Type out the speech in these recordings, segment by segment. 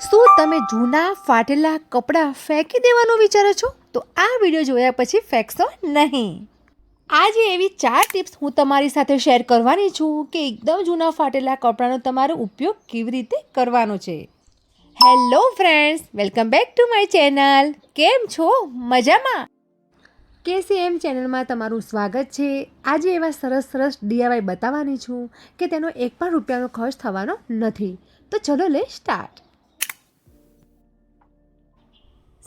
શું તમે જૂના ફાટેલા કપડાં ફેંકી દેવાનું વિચારો છો? તો આ વીડિયો જોયા પછી ફેંકશો નહીં. આજે એવી ચાર ટિપ્સ હું તમારી સાથે શેર કરવાની છું કે એકદમ જૂના ફાટેલા કપડાંનો તમારો ઉપયોગ કેવી રીતે કરવાનો છે. Hello friends, welcome back to my channel. કેમ છો? મજામાં? કેસીએમ ચેનલમાં તમારું સ્વાગત છે. આજે એવા સરસ સરસ ડીઆઈવાય બતાવવાની છું કે તેનો એક પણ રૂપિયાનો ખર્ચ થવાનો નથી. તો ચલો લે સ્ટાર્ટ.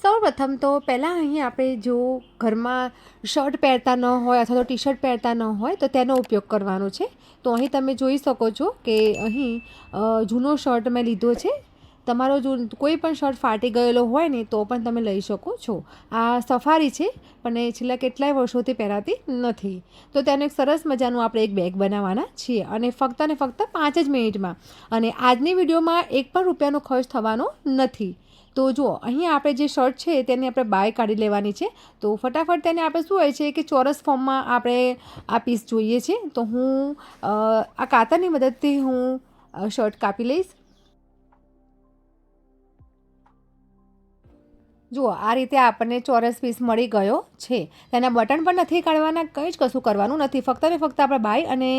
સૌ પ્રથમ તો પહેલાં અહીં આપણે જો ઘરમાં શર્ટ પહેરતા ન હોય અથવા તો ટી શર્ટ પહેરતા ન હોય તો તેનો ઉપયોગ કરવાનો છે. તો અહીં તમે જોઈ શકો છો કે અહીં જૂનો શર્ટ મેં લીધો છે. તમારો જો કોઈ પણ શર્ટ ફાટી ગયેલો હોય ને તો પણ તમે લઈ શકો છો. આ સફારી છે, પણ એ છેલ્લા કેટલાય વર્ષોથી પહેરાતી નથી. તો તેનું એક સરસ મજાનું આપણે એક બેગ બનાવવાના છીએ અને ફક્ત ને ફક્ત પાંચ જ મિનિટમાં. અને આજની વિડીયોમાં એક પણ રૂપિયાનો ખર્ચ થવાનો નથી. તો જુઓ અહીંયા આપણે જે શર્ટ છે તેની આપણે બાય કાઢી લેવાની છે. તો ફટાફટ તેને આપણે શું હોય છે કે ચોરસ ફોર્મમાં આપણે આ પીસ જોઈએ છે. તો હું આ કાતરની મદદથી હું શર્ટ કાપી લઈશ. જુઓ, આ રીતે આપણને ચોરસ પીસ મળી ગયો છે. તેના બટન પણ નથી કાઢવાના, કંઈ જ કશું કરવાનું નથી. ફક્ત ને ફક્ત આપણે બાય અને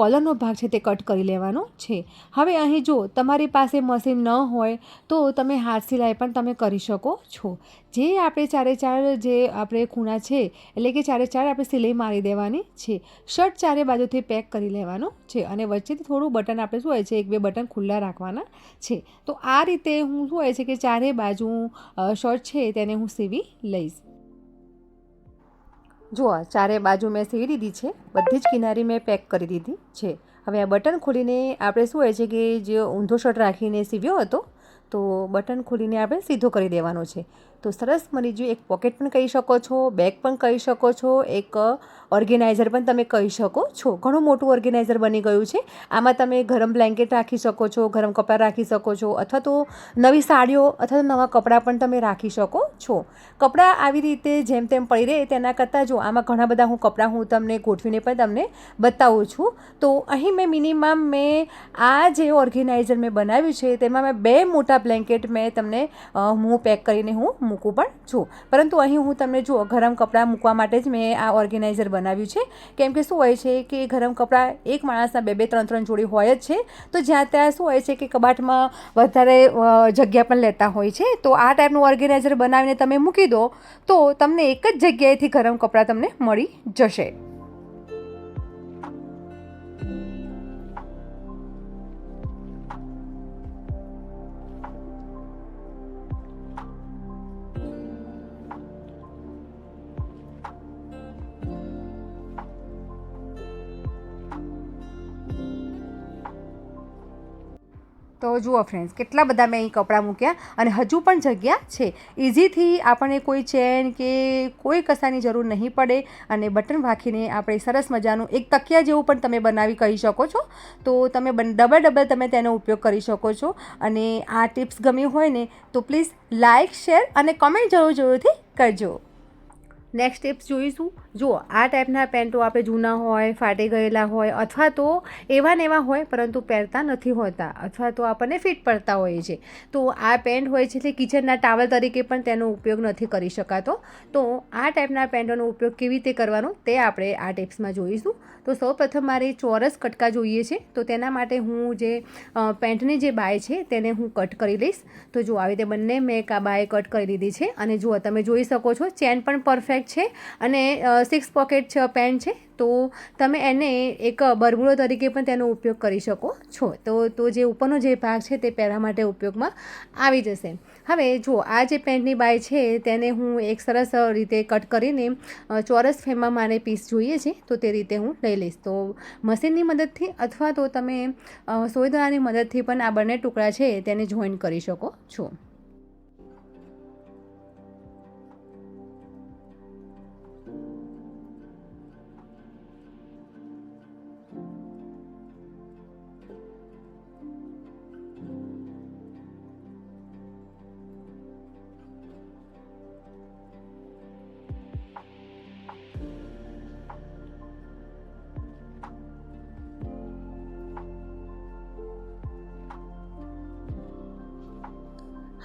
કોલરનો ભાગ છે તે કટ કરી લેવાનો છે. હવે અહીં જો તમારી પાસે મશીન ન હોય તો તમે હાથ સિલાઈ પણ તમે કરી શકો છો. જે આપણે ચારે ચાર જે આપણે ખૂણા છે, એટલે કે ચારે ચાર આપણે સિલાઈ મારી દેવાની છે. શર્ટ ચારે બાજુથી પેક કરી લેવાનો છે અને વચ્ચેથી થોડું બટન આપણે શું હોય છે, એક બે બટન ખુલ્લા રાખવાના છે. તો આ રીતે હું શું હોય છે કે ચારે બાજુ શર્ટ છે તેને હું સીવી લઈશ. જુઓ ચારે બાજુ મેં સીવી દીધી છે, બધી જ કિનારી મેં પેક કરી દીધી છે. હવે આ બટન ખોલીને આપણે શું હોય છે કે જે ઊંધો શર્ટ રાખીને સીવ્યો હતો, તો બટન ખોલીને આપણે સીધો કરી દેવાનો છે. તો સરસ જો એક પોકેટ પણ કહી શકો છો બેગ પણ કહી શકો છો, એક ઓર્ગેનાઇઝર પણ તમે કહી શકો છો. ઘણું મોટું ઓર્ગેનાઇઝર બની ગયું છે. આમાં તમે ગરમ બ્લેન્કેટ રાખી શકો છો, ગરમ કપડાં રાખી શકો છો, અથવા તો નવી સાડીઓ અથવા તો નવા કપડાં પણ તમે રાખી શકો છો. કપડાં આવી રીતે જેમ તેમ પડી રહે તેના કરતાં જો આમાં ઘણા બધા હું કપડાં હું તમને ગોઠવીને પણ તમને બતાવું છું. તો અહીં મેં મિનિમમ મેં આ જે ઓર્ગેનાઇઝર મેં બનાવ્યું છે તેમાં મેં બે મોટા બ્લેન્કેટ મેં તમને હું પેક કરીને હું મૂકું પણ છું. પરંતુ અહીં હું તમને જુઓ, ગરમ કપડાં મૂકવા માટે જ મેં આ ઓર્ગેનાઇઝર બનાવ્યું છે. કેમ કે શું હોય છે કે ગરમ કપડાં એક માણસના બે બે, ત્રણ ત્રણ જોડી હોય જ છે. તો જ્યાં ત્યાં શું હોય છે કે કબાટમાં વધારે જગ્યા પણ લેતા હોય છે. તો આ ટાઈપનું ઓર્ગેનાઇઝર બનાવીને તમે મૂકી દો તો તમને એક જ જગ્યાએથી ગરમ કપડાં તમને મળી જશે. તો જુઓ ફ્રેન્ડ્સ કેટલા બધા મેં અહીં કપડાં મૂક્યા અને હજુ પણ જગ્યા છે. ઇઝીથી આપણને કોઈ ચેન કે કોઈ કસાની જરૂર નહીં પડે અને બટન વાંખીને આપણે સરસ મજાનું એક તકિયા જેવું પણ તમે બનાવી કહી શકો છો. તો તમે ડબલ ડબલ તમે તેનો ઉપયોગ કરી શકો છો. અને આ ટિપ્સ ગમી હોય ને, તો પ્લીઝ લાઇક શેર અને કમેન્ટ જરૂર જરૂરથી કરજો. નેક્સ્ટ સ્ટેપ્સ જોઈશું. જુઓ આ ટાઈપના પેન્ટો આપણે જૂના હોય, ફાટી ગયેલા હોય, અથવા તો એવા ને એવા હોય, પરંતુ પહેરતા નથી હોતા, અથવા તો આપણને ફિટ પડતા હોય છે. તો આ પેન્ટ હોય છે એટલે કિચનના ટાવલ તરીકે પણ તેનો ઉપયોગ નથી કરી શકાતો. તો આ ટાઈપના પેન્ટોનો ઉપયોગ કેવી રીતે કરવાનો તે આપણે આ ટિપ્સમાં જોઈશું. તો સૌપ્રથમ મારે ચોરસ કટકા જોઈએ છે. તો તેના માટે હું જે પેન્ટની જે બાય છે તેને હું કટ કરી લઈશ. તો જો આવી રીતે બંને મેં કા બાય કટ કરી દીધી છે અને જુઓ તમે જોઈ શકો છો, ચેન પણ પરફેક્ટ છે અને સિક્સ પોકેટ પેન્ટ છે તો તમે એને એક બરમુડો તરીકે પણ તેનો ઉપયોગ કરી શકો છો. તો તો જે ઉપરનો જે ભાગ છે તે પહેરવા માટે ઉપયોગમાં આવી જશે. હવે જો આ જે પેન્ટની બાય છે તેને હું એક સરસ રીતે કટ કરીને ચોરસ ફેમમાં મારે પીસ જોઈએ છે, તો તે રીતે હું લઈ લઈશ. તો મશીનની મદદથી અથવા તો તમે સોયદરાની મદદથી પણ આ બંને ટુકડા છે તેને જોઈન કરી શકો છો.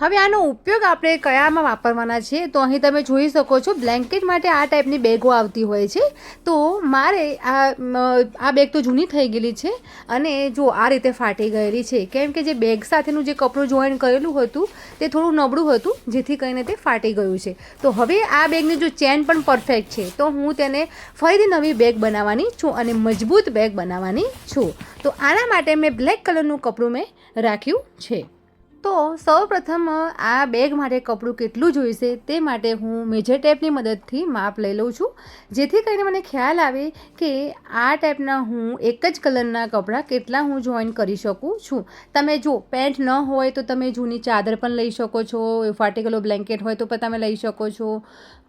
હવે આનો ઉપયોગ આપણે કયામાં વાપરવાના છે? તો અહીં તમે જોઈ શકો છો બ્લેન્કેટ માટે આ ટાઈપની બેગો આવતી હોય છે. તો મારે આ આ બેગ તો જૂની થઈ ગયેલી છે અને જો આ રીતે ફાટી ગયેલી છે. કેમ કે જે બેગ સાથેનું જે કપડું જોઈન કરેલું હતું, તે થોડું નબળું હતું, જેથી કરીને તે ફાટી ગયું છે. તો હવે આ બેગની જો ચેન પણ પરફેક્ટ છે, તો હું તેને ફરીથી નવી બેગ બનાવવાની છું અને મજબૂત બેગ બનાવવાની છું. તો આના માટે મેં બ્લેક કલરનું કપડું મેં રાખ્યું છે. તો સૌપ્રથમ, આ બેગ માટે કપડું કેટલું જોઈશે તે માટે હું મેજર ટેપની મદદથી માપ લઈ લઉં છું. જેથી કરીને મને ખ્યાલ આવે કે આ ટાઈપના હું એક જ કલરના કપડાં કેટલા હું જોઈન કરી શકું છું. તમે જો પેન્ટ ન હોય તો તમે જૂની ચાદર પણ લઈ શકો છો, ફાટી ગયેલો બ્લેન્કેટ હોય તો પણ તમે લઈ શકો છો.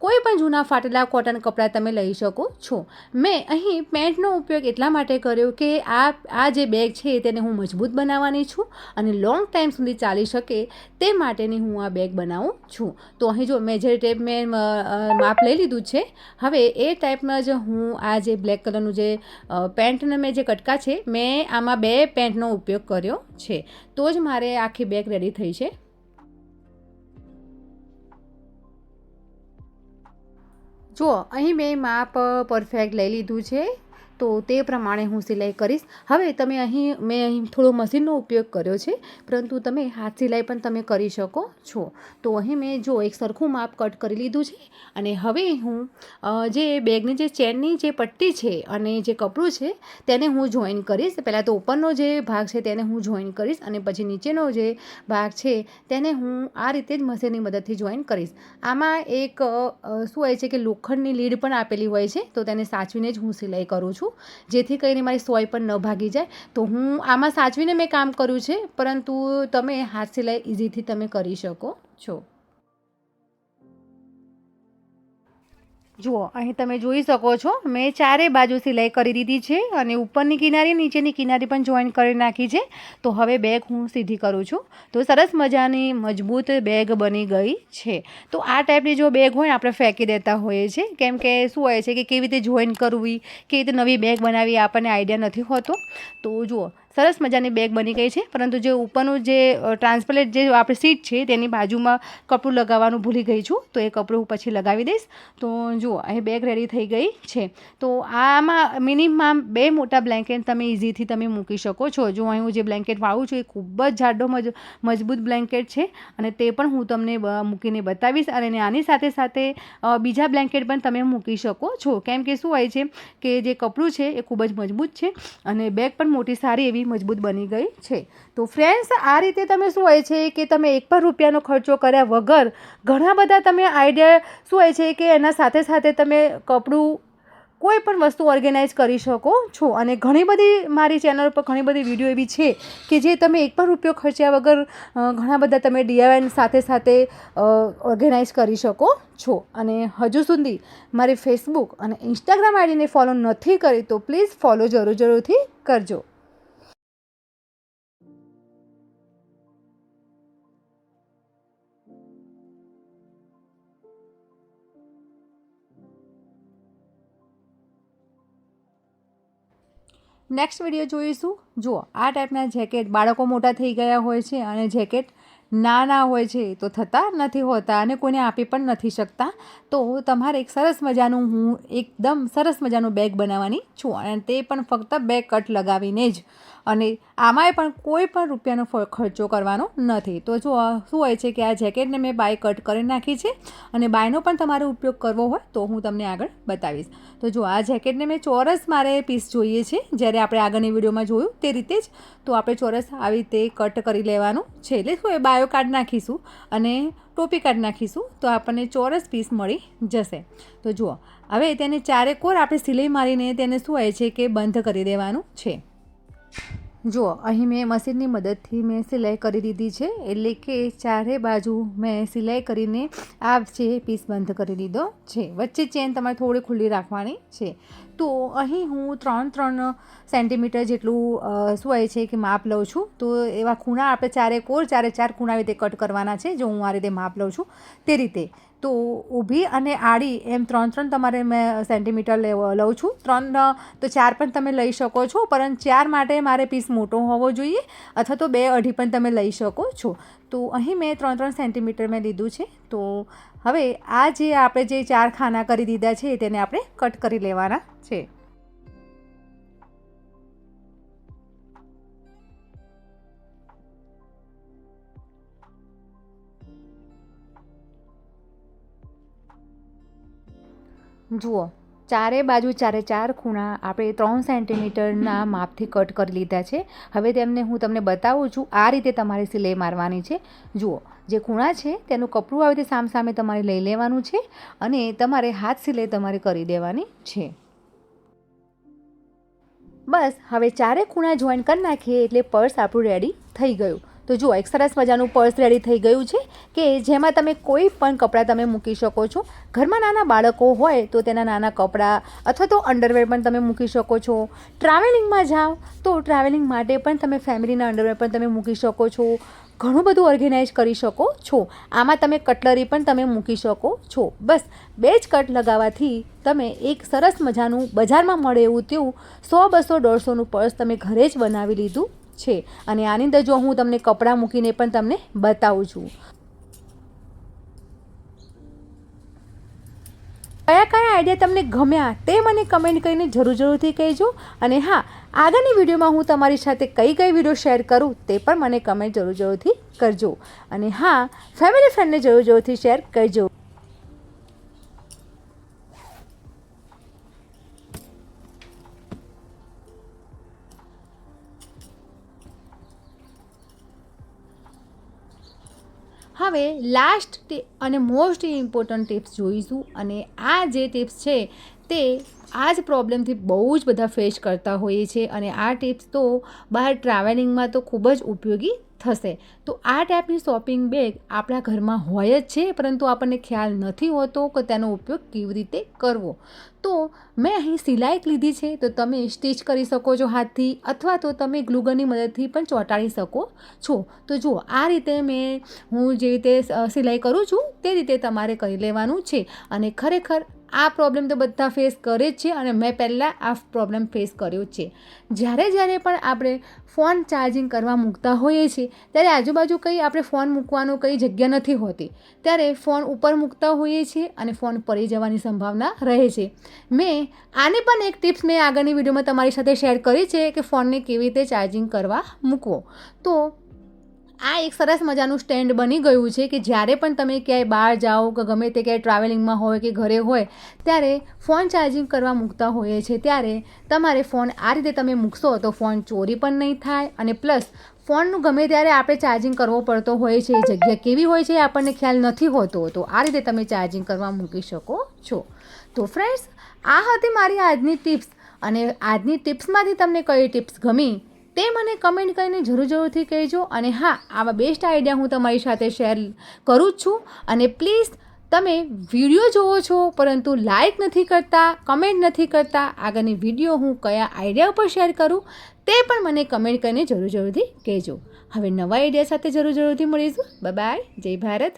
કોઈ પણ જૂના ફાટેલા કોટન કપડાં તમે લઈ શકો છો. મેં અહીં પેન્ટનો ઉપયોગ એટલા માટે કર્યો કે આ આ જે બેગ છે તેને હું મજબૂત બનાવવાની છું અને લોંગ ટાઈમ સુધી ચાલી શકે તે માટેની હું આ બેગ બનાવું છું. તો અહીં જો મેજર ટેપ મેં માપ લઈ લીધું છે, હવે એ ટાઈપમાં જ હું આ જે બ્લેક કલરનું જે પેન્ટને મેં જે કટકા છે, મેં આમાં બે પેન્ટનો ઉપયોગ કર્યો છે. તો જ મારે આખી બેગ રેડી થઈ છે. જુઓ અહીં મેં માપ પરફેક્ટ લઈ લીધું છે. તો તે પ્રમાણે હું સિલાઈ કરીશ. હવે તમે અહીં, મેં અહીં થોડો મશીનનો ઉપયોગ કર્યો છે, પરંતુ તમે હાથ સિલાઈ પણ તમે કરી શકો છો. તો અહીં મેં જો એક સરખું માપ કટ કરી લીધું છે, અને હવે હું જે બેગની જે ચેનની જે પટ્ટી છે અને જે કપડું છે, તેને હું જોઈન કરીશ. પહેલાં તો ઉપરનો જે ભાગ છે તેને હું જોઈન કરીશ, અને પછી નીચેનો જે ભાગ છે તેને હું આ રીતે જ મશીનની મદદથી જોઈન કરીશ. આમાં એક શું હોય છે કે લોખંડની લીડ પણ આપેલી હોય છે, તો તેને સાચવીને જ હું સિલાઈ કરું છું. જેથી કરીને મારી સોય પણ ન ભાગી જાય. તો હું આમાં સાચવીને મેં કામ કર્યું છે, પરંતુ તમે હાથ સિલાઈ ઇઝીથી તમે કરી શકો છો. જુઓ, અહીં તમે જોઈ શકો છો, મેં ચારે બાજુ સિલાઈ કરી દીધી છે અને ઉપરની કિનારી, નીચેની કિનારી પણ જોઈન કરી નાખી છે. તો હવે બેગ હું સીધી કરું છું. તો સરસ મજાની મજબૂત બેગ બની ગઈ છે. તો આ ટાઈપની જો બેગ હોય, આપણે ફેંકી દેતા હોઈએ છીએ. કેમ કે શું હોય છે કે કેવી રીતે જોઈન કરવી, કેવી રીતે નવી બેગ બનાવી આપણને આઈડિયા નથી હોતો. તો જુઓ સરસ મજાની બેગ બની ગઈ છે. પરંતુ જે ઉપરનું જે ટ્રાન્સપરેન્ટ જે આપણે સીટ છે, તેની બાજુમાં કપડું લગાવવાનું ભૂલી ગઈ છું. તો એ કપડું હું પછી લગાવી દઈશ. તો જુઓ, અહીં બેગ રેડી થઈ ગઈ છે. તો આમાં મિનિમમ બે મોટા બ્લેન્કેટ તમે ઇઝીથી તમે મૂકી શકો છો. જો અહીં હું જે બ્લેન્કેટ વાળું છું, એ ખૂબ જ જાડો મજ, મજબૂત બ્લેન્કેટ છે. અને તે પણ હું તમને મૂકીને બતાવીશ. અને આની સાથે સાથે બીજા બ્લેન્કેટ પણ તમે મૂકી શકો છો. કેમ કે શું હોય છે કે જે કપડું છે, એ ખૂબ જ મજબૂત છે. અને બેગ પણ મોટી સારી એવી મજબૂત બની ગઈ છે. તો ફ્રેન્ડ્સ આ રીતે તમે શું હોય છે કે તમે એક પણ રૂપિયાનો ખર્ચો કર્યા વગર ઘણા બધા તમે આઈડિયા શું હોય છે કે એના સાથે સાથે તમે કપડું કોઈ પણ વસ્તુ ઓર્ગેનાઇઝ કરી શકો છો. અને ઘણી બધી મારી ચેનલ પર ઘણી બધી વીડિયો એવી છે કે જે તમે એક પણ રૂપિયો ખર્ચ્યા વગર ઘણા બધા તમે ડીઆઈવાય સાથે સાથે ઓર્ગેનાઇઝ કરી શકો છો. અને હજુ સુધી મારી ફેસબુક અને ઇન્સ્ટાગ્રામ આઈડીને ફોલો નથી કરી તો પ્લીઝ ફોલો જરૂર જરૂરથી કરજો. નેક્સ્ટ વીડિયો જોઈશું. જુઓ, આ ટાઈપના જેકેટ બાળકો મોટા થઈ ગયા હોય છે અને જેકેટ નાના હોય છે. તો થતા નથી હોતા અને કોઈને આપી પણ નથી શકતા. તો તમારે એક સરસ મજાનું હું એકદમ સરસ મજાનું બેગ બનાવવાની છું અને તે પણ ફક્ત બે કટ લગાવીને જ. અને આમાંય પણ કોઈ પણ રૂપિયાનો ખર્ચો કરવાનો નથી. તો જો શું હોય છે કે આ જેકેટને મેં બાય કટ કરી નાખી છે અને બાયનો પણ તમારે ઉપયોગ કરવો હોય તો હું તમને આગળ બતાવીશ. તો જો, આ જેકેટને મેં ચોરસ મારે પીસ જોઈએ છે. જ્યારે આપણે આગળની વિડીયોમાં જોયું તે રીતે જ. તો આપણે ચોરસ આવી રીતે કટ કરી લેવાનું છે. એટલે શું એ બાયો કાઢ નાખીશું અને ટોપી કાઢી નાખીશું, તો આપણને ચોરસ પીસ મળી જશે. તો જુઓ, હવે તેને ચારે કોર આપણે સિલાઈ મારીને તેને શું હોય છે કે બંધ કરી દેવાનું છે. જુઓ અહીં મેં મશીનની મદદથી મેં સિલાઈ કરી દીધી છે, એટલે કે ચારે બાજુ મેં સિલાઈ કરીને આ છે પીસ બંધ કરી દીધો છે. વચ્ચે ચેન તમારે થોડી ખુલ્લી રાખવાની છે. તો અહીં હું ત્રણ ત્રણ સેન્ટીમીટર જેટલું શું હોય છે કે માપ લઉં છું. તો એવા ખૂણા આપણે ચારે કોર, ચારે ચાર ખૂણા રીતે કટ કરવાના છે, જો હું આ રીતે માપ લઉં છું. તે રીતે તો ઊભી અને આડી, એમ ત્રણ ત્રણ તમારે મેં સેન્ટીમીટર લઉં છું. ત્રણ તો ચાર પણ તમે લઈ શકો છો, પરંતુ ચાર માટે મારે પીસ મોટો હોવો જોઈએ, અથવા તો બે અઢી પણ તમે લઈ શકો છો. તો અહીં મેં ત્રણ ત્રણ સેન્ટીમીટર મેં લીધું છે. તો હવે આ જે આપણે જે ચાર ખાના કરી દીધા છે, તેને આપણે કટ કરી લેવાના છે. જુઓ, ચારે બાજુ ચારે ચાર ખૂણા આપણે ત્રણ સેન્ટીમીટરના માપથી કટ કરી લીધા છે. હવે તેમને હું તમને બતાવું છું આ રીતે તમારે સિલાઈ મારવાની છે. જુઓ, જે ખૂણા છે તેનું કપડું આવી રીતે સામસામે તમારે લઈ લેવાનું છે અને તમારે હાથ સિલાઈ તમારે કરી દેવાની છે. બસ, હવે ચારે ખૂણા જોઈન કરી નાખીએ એટલે પર્સ આપણું રેડી થઈ ગયું. તો જુઓ એક સરસ મજાનું પર્સ રેડી થઈ ગયું છે કે જેમાં તમે કોઈ પણ કપડાં તમે મૂકી શકો છો. ઘરમાં નાના બાળકો હોય તો તેના નાના કપડાં અથવા તો અંડરવેર પણ તમે મૂકી શકો છો. ટ્રાવેલિંગમાં જાઓ તો ટ્રાવેલિંગ માટે પણ તમે ફેમિલીના અંડરવેર પણ તમે મૂકી શકો છો. ઘણું બધું ઓર્ગેનાઇઝ કરી શકો છો. આમાં તમે કટલરી પણ તમે મૂકી શકો છો. બસ, બે જ કટ લગાવવાથી તમે એક સરસ મજાનું બજારમાં મળે એવું તેવું સો બસો દોઢસોનું પર્સ તમે ઘરે જ બનાવી લીધું. છે. અને આની અંદર જો હું તમને કપડાં મૂકીને પણ તમને બતાવું છું. કયા કયા આઈડિયા તમને ગમ્યા તે મને કમેન્ટ કરીને જરૂર જરૂરથી કહેજો. અને હા, આગળની વિડીયોમાં હું તમારી સાથે કઈ કઈ વીડિયો શેર કરું તે પણ મને કમેન્ટ જરૂર જરૂરથી કરજો. અને હા ફેમિલી ફ્રેન્ડને જરૂર જરૂરથી શેર કરજો. હવે લાસ્ટ અને મોસ્ટ ઇમ્પોર્ટન્ટ ટિપ્સ જોઈશું અને આ જે ટિપ્સ છે તે આ જ પ્રોબ્લેમથી બહુ જ બધા ફેસ કરતા હોઈએ છીએ અને આ ટિપ્સ તો બહાર ટ્રાવેલિંગમાં તો ખૂબ જ ઉપયોગી થશે. તો આ ટાઈપની શોપિંગ બેગ આપણા ઘરમાં હોય જ છે, પરંતુ આપણને ખ્યાલ નથી હોતો કે તેનો ઉપયોગ કેવી રીતે કરવો. તો મેં અહીં સિલાઈ લીધી છે, તો તમે સ્ટિચ કરી શકો છો હાથથી, અથવા તો તમે ગ્લુગનની મદદથી પણ ચોંટાડી શકો છો. તો જુઓ, આ રીતે મેં હું જે રીતે સિલાઈ કરું છું, તે રીતે તમારે કરી લેવાનું છે. અને ખરેખર આ પ્રોબ્લેમ તો બધા ફેસ કરે જ છે અને મેં પહેલાં આ પ્રોબ્લેમ ફેસ કર્યો છે. જ્યારે જ્યારે પણ આપણે ફોન ચાર્જિંગ કરવા મૂકતા હોઈએ છીએ, ત્યારે આજુબાજુ કંઈ આપણે ફોન મૂકવાનું કંઈ જગ્યા નથી હોતી. ત્યારે ફોન ઉપર મૂકતા હોઈએ છીએ અને ફોન પડી જવાની સંભાવના રહે છે. મેં આની પણ એક ટિપ્સ મેં આગળની વિડીયોમાં તમારી સાથે શેર કરી છે કે ફોનને કેવી રીતે ચાર્જિંગ કરવા મૂકવો. તો આ એક સરસ મજાનું સ્ટેન્ડ બની ગયું છે કે જ્યારે પણ તમે ક્યાંય બહાર જાઓ કે ગમે તે ક્યાંય ટ્રાવેલિંગમાં હોય કે ઘરે હોય, ત્યારે ફોન ચાર્જિંગ કરવા મૂકતા હોઈએ છે ત્યારે તમારે ફોન આ રીતે તમે મૂકશો તો ફોન ચોરી પણ નહીં થાય અને પ્લસ ફોનનું ગમે ત્યારે આપણે ચાર્જિંગ કરવો પડતો હોય છે જગ્યા કેવી હોય છે આપણને ખ્યાલ નથી હોતો, તો આ રીતે તમે ચાર્જિંગ કરવા મૂકી શકો છો. તો ફ્રેન્ડ્સ, આ હતી મારી આજની ટિપ્સ અને આજની ટિપ્સમાંથી તમને કઈ ટિપ્સ ગમી? તે મને કમેન્ટ કરીને જરૂર જરૂરથી કહેજો અને હા, આવા બેસ્ટ આઈડિયા હું તમારી સાથે શેર કરું જ છું. અને પ્લીઝ તમે વીડિયો જોવો છો, પરંતુ લાઇક નથી કરતા કમેન્ટ નથી કરતા, આગળની વીડિયો હું કયા આઈડિયા ઉપર શેર કરું, તે પણ મને કમેન્ટ કરીને જરૂર જરૂરથી કહેજો. હવે નવા આઈડિયા સાથે જરૂર જરૂરથી મળીશું. બાય જય ભારત.